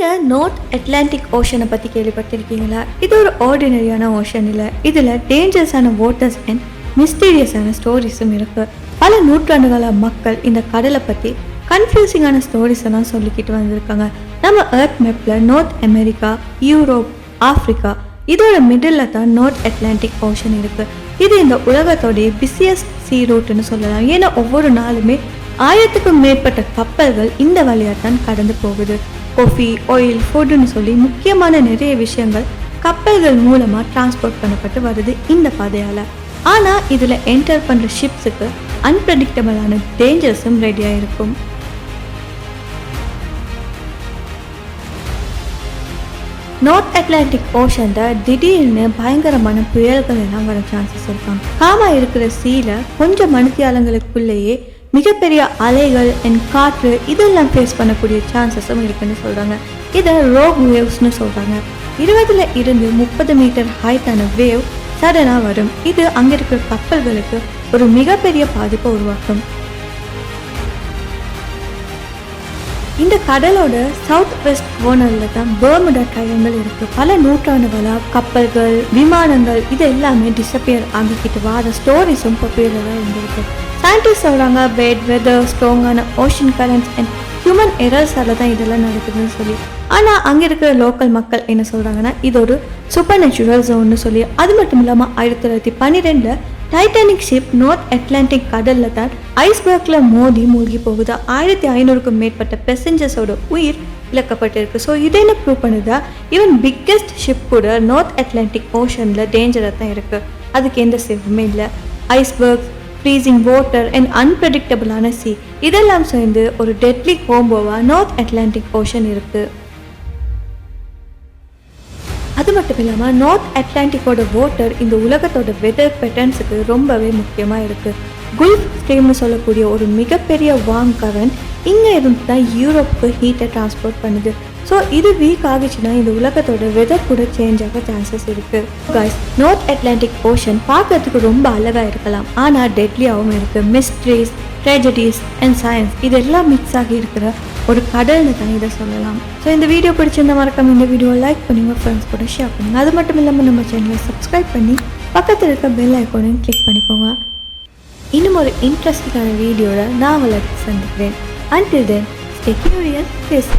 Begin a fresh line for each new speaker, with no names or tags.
நீங்கள் north Atlantic ஓஷனை பற்றி கேள்விப்பட்டிருக்கீங்களா? இது ஒரு ஆர்டினரியான ஓஷன் இல்லை. இதில் டேஞ்சரஸான வாட்டர்ஸ் அண்ட் மிஸ்டீரியஸான ஸ்டோரிஸும் இருக்குது பல நூற்றாண்டுகளாக மக்கள் இந்த கடலை பற்றி கன்ஃபியூசிங்கான ஸ்டோரிஸ் எல்லாம் சொல்லிக்கிட்டு வந்திருக்காங்க. நம்ம எர்த் மேப்பில் நார்த் அமெரிக்கா யூரோப் ஆஃப்ரிக்கா இதோட மிடில் தான் நார்த் அட்லாண்டிக் ஓஷன் இருக்குது இது இந்த உலகத்தோடைய பிஸியஸ்ட் சீ ரூட்னு சொல்லலாம். ஏன்னா ஒவ்வொரு நாளுமே ஆயிரத்துக்கும் மேற்பட்ட கப்பல்கள் இந்த வழியாக தான் கடந்து போகுது. கொஃபி ஆயில் ஃபுட்டுன்னு சொல்லி முக்கியமான நிறைய விஷயங்கள் கப்பல்கள் மூலமாக டிரான்ஸ்போர்ட் பண்ணப்பட்டு வருது இந்த பாதையால். ஆனால் இதில் என்டர் பண்ணுற ஷிப்ஸுக்கு அன்பிரடிக்டபிளான டேஞ்சர்ஸும் ரெடியாக இருக்கும் நார்த் அட்லாண்டிக் ஓஷனில் திடீர்னு பயங்கரமான புயல்கள் எல்லாம் வர சான்சஸ் இருக்காங்க காமா இருக்கிற சீல கொஞ்சம் மணித்தியாலங்களுக்குள்ளேயே மிகப்பெரிய அலைகள் அண்ட் காற்று இதெல்லாம் ஃபேஸ் பண்ணக்கூடிய சான்சஸும் இருக்குன்னு சொல்கிறாங்க இதை ரோக் வேவ்ஸ்னு சொல்கிறாங்க இருபதுல இருந்து முப்பது மீட்டர் ஹைட்டான வேவ் சடனாக வரும். இது அங்கே இருக்கிற கப்பல்களுக்கு ஒரு மிகப்பெரிய பாதிப்பை உருவாக்கும். இந்த கடலோட சவுத் வெஸ்ட் கோர்னரில் தான் பேர்முடா ட்ரையங்கள் இருக்கு. பல நூற்றாண்டுகளாக கப்பல்கள் விமானங்கள் இது எல்லாமே டிசப்பியர் ஆகிக்கிட்டு வர ஸ்டோரிஸும் பாப்புலராக இருந்திருக்கு சயின்டிஸ்ட் சொல்கிறாங்க பேட் வெதர் ஸ்ட்ராங்கான ஓஷன் கரண்ட்ஸ் அண்ட் ஹியூமன் எரர்ஸால் தான் இதெல்லாம் நடக்குதுன்னு சொல்லி ஆனால் அங்கே இருக்கிற லோக்கல் மக்கள் என்ன சொல்கிறாங்கன்னா இது ஒரு சூப்பர் நேச்சுரல் ஜோன்னு சொல்லி அது மட்டும் இல்லாமல் ஆயிரத்தி தொள்ளாயிரத்தி பன்னிரெண்டில் டைட்டானிக் ஷிப் நார்த் அட்லாண்டிக் கடலில் தான் ஐஸ்பர்க்கில் மோதி மூழ்கி போகுது ஆயிரத்தி ஐநூறுக்கும் மேற்பட்ட பெசஞ்சர்ஸோட உயிர் இழக்கப்பட்டிருக்கு ஸோ இதை என்ன ப்ரூவ் பண்ணுதா ஈவன் பிக்கெஸ்ட் ஷிப் கூட நார்த் அட்லாண்டிக் ஓஷனில் டேஞ்சராக தான் இருக்குது அதுக்கு எந்த சேஃபுமே இல்லை ஐஸ்பர்க் ஃப்ரீசிங் வாட்டர் அண்ட் அன்பிரடிக்டபிளான சி இதெல்லாம் சேர்ந்து ஒரு டெட்லி கோம்போவாக நார்த் அட்லாண்டிக் ஓஷன் இருக்குது அது மட்டும் இல்லாமல் நார்த் அட்லாண்டிக்கோட வாட்டர் இந்த உலகத்தோட வெதர் பேட்டர்ன்ஸுக்கு ரொம்பவே முக்கியமாக இருக்குது குல்ஃப் ஸ்ட்ரீம்னு சொல்லக்கூடிய ஒரு மிகப்பெரிய வார்ம் கரண்ட் இங்கே இருந்து தான் யூரோப்புக்கு ஹீட்டை டிரான்ஸ்போர்ட் பண்ணுது. ஸோ இது வீக் ஆகிச்சுன்னா இந்த உலகத்தோட வெதர் கூட சேஞ்ச் ஆக சான்சஸ் இருக்குது கைஸ் நார்த் அட்லாண்டிக் ஓஷன் பார்க்கறதுக்கு ரொம்ப அழகாக இருக்கலாம். ஆனால் டெட்லியாகவும் இருக்குது மிஸ்ட்ரீஸ் ட்ரெஜடிஸ் அண்ட் சயின்ஸ் இதெல்லாம் மிக்ஸ் ஆகி இருக்கிற ஒரு கடல்னு தான் இதை சொல்லலாம். ஸோ இந்த வீடியோ பிடிச்சிருந்த மறக்காம இந்த வீடியோ லைக் பண்ணி உங்கள் ஃப்ரெண்ட்ஸ் கூட ஷேர் பண்ணுங்கள் அது மட்டும் இல்லாமல் நம்ம சேனலை சப்ஸ்கிரைப் பண்ணி பக்கத்தில் இருக்க பெல் ஐக்கோனையும் கிளிக் பண்ணிக்கோங்க. இன்னும் ஒரு இன்ட்ரெஸ்டிங்கான வீடியோவில் நான் உங்களை சந்திக்கிறேன். Until then stay curious